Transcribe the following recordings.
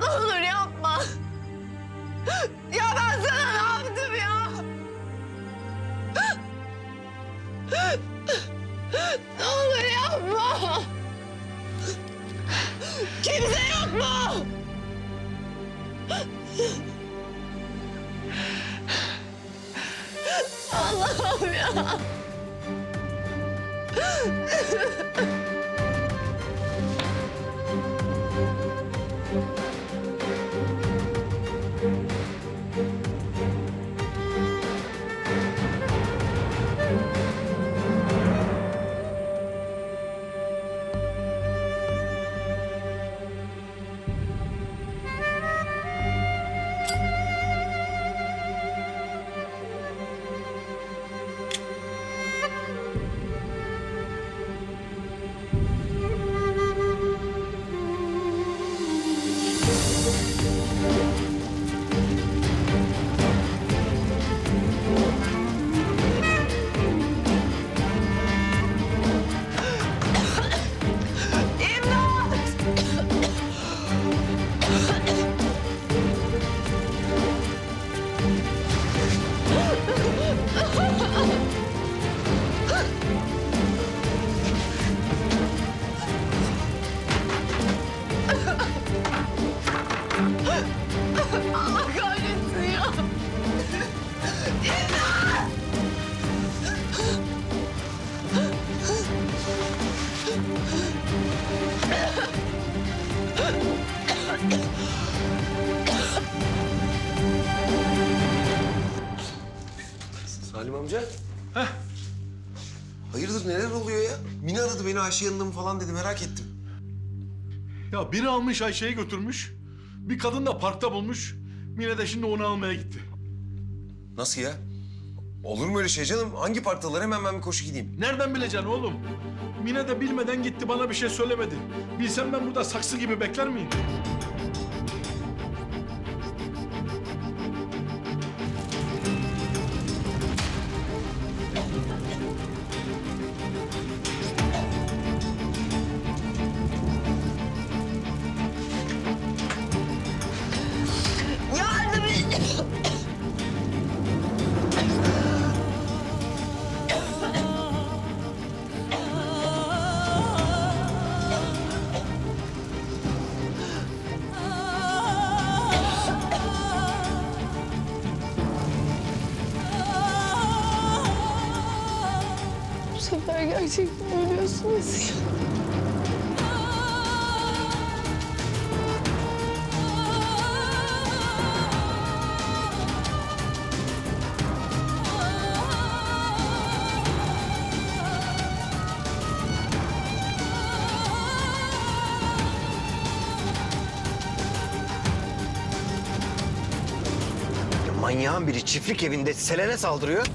Ne olur yapma. Ya ben sana ne yaptım ya? Ne olur yapma. Kimse yok mu? Allah'ım ya. Heh. Hayırdır neler oluyor ya? Mine aradı beni Ayşe yanında mı falan dedi merak ettim. Ya biri almış Ayşe'yi götürmüş. Bir kadın da parkta bulmuş. Mine de şimdi onu almaya gitti. Nasıl ya? Olur mu öyle şey canım? Hangi parktalar hemen ben bir koşu gideyim. Nereden bileceksin oğlum? Mine de bilmeden gitti bana bir şey söylemedi. Bilsem ben burada saksı gibi bekler miyim? Gerçekten ölüyorsunuz ya. Ya Manyağın biri çiftlik evinde Selen'e saldırıyor.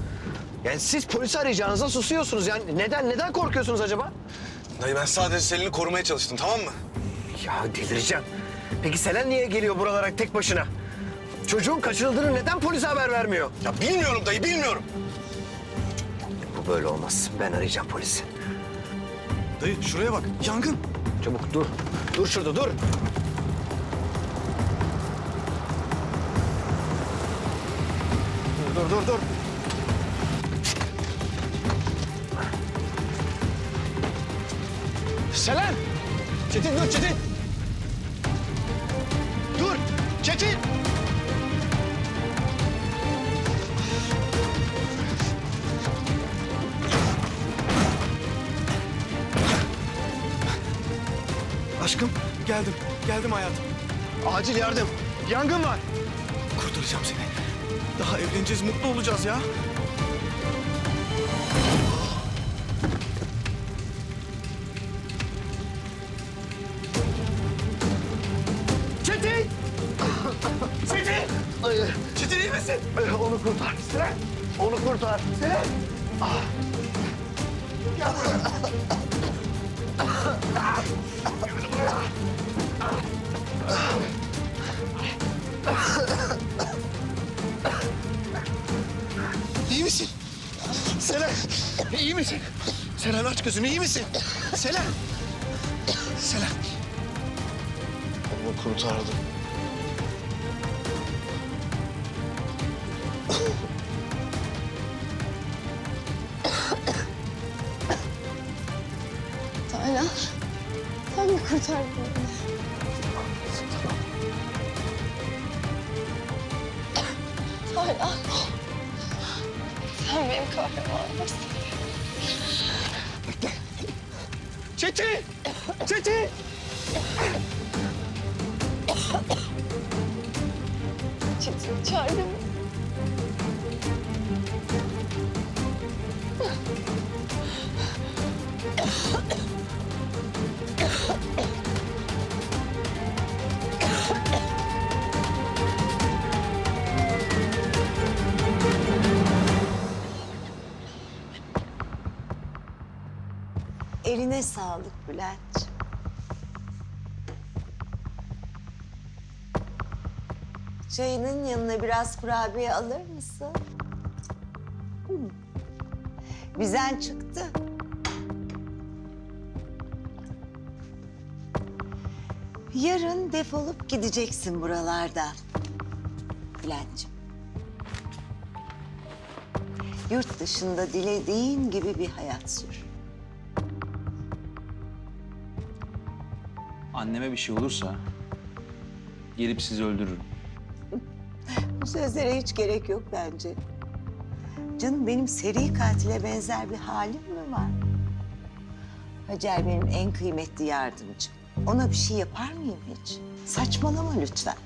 Yani siz polisi arayacağınıza susuyorsunuz. Yani neden neden korkuyorsunuz acaba? Dayı ben sadece Selin'i korumaya çalıştım tamam mı? Ya delireceğim. Peki Selen niye geliyor buralara tek başına? Çocuğun kaçırıldığını neden polise haber vermiyor? Ya bilmiyorum dayı bilmiyorum. Bu böyle olmaz. Ben arayacağım polisi. Dayı şuraya bak yangın. Çabuk dur. Dur şurada dur. Dur dur dur. Selen! Çetin dur Çetin! Dur! Çetin! Aşkım geldim. Geldim hayatım. Acil yardım. Yangın var. Kurtaracağım seni. Daha evleneceğiz mutlu olacağız ya. Çetin iyi misin? Onu kurtar. Selen! Onu kurtar. Selen! İyi misin? Selen! iyi misin? Selen aç gözünü iyi misin? Selen! Selen! Onu kurtardım. Kurtar beni. Hala. Sen benim kahramanımsın. Çetin! Çetin! Çetin çağır beni. Eline sağlık Bülent. Çayının yanına biraz kurabiye alır mısın? Hı. Bizden çıktı. Yarın defolup gideceksin buralardan. Bülent'ciğim. Yurt dışında dilediğin gibi bir hayat sür. Anneme bir şey olursa gelip sizi öldürürüm. Bu sözlere hiç gerek yok bence. Canım benim seri katile benzer bir halim mi var? Hacer benim en kıymetli yardımcım. Ona bir şey yapar mıyım hiç? Saçmalama lütfen.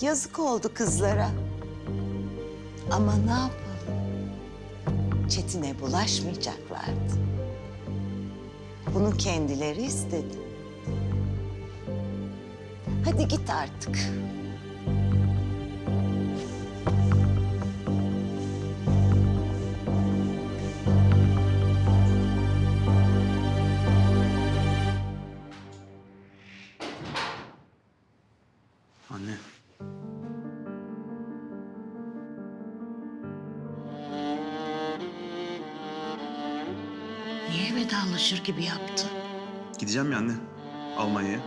Yazık oldu kızlara. Ama ne yapalım? Çetin'e bulaşmayacaklardı. Bunu kendileri istedi. Hadi git artık. Anne. Vedalaşır gibi yaptın? Gideceğim ya anne. Almanya'ya.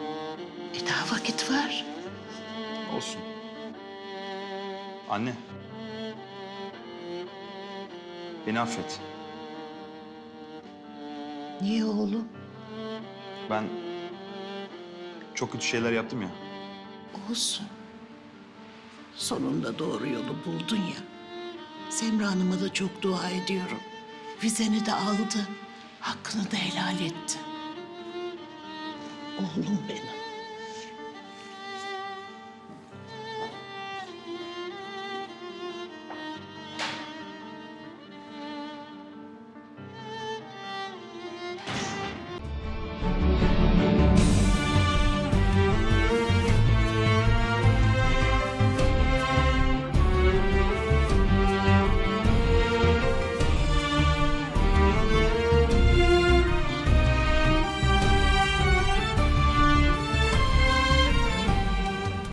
E daha vakit var. Olsun. Anne. Beni affet. Niye oğlum? Ben çok kötü şeyler yaptım ya. Olsun. Sonunda doğru yolu buldun ya. Semra Hanım'a da çok dua ediyorum. Vizeni de aldı. Hakkını da helal etti. Oğlum benim.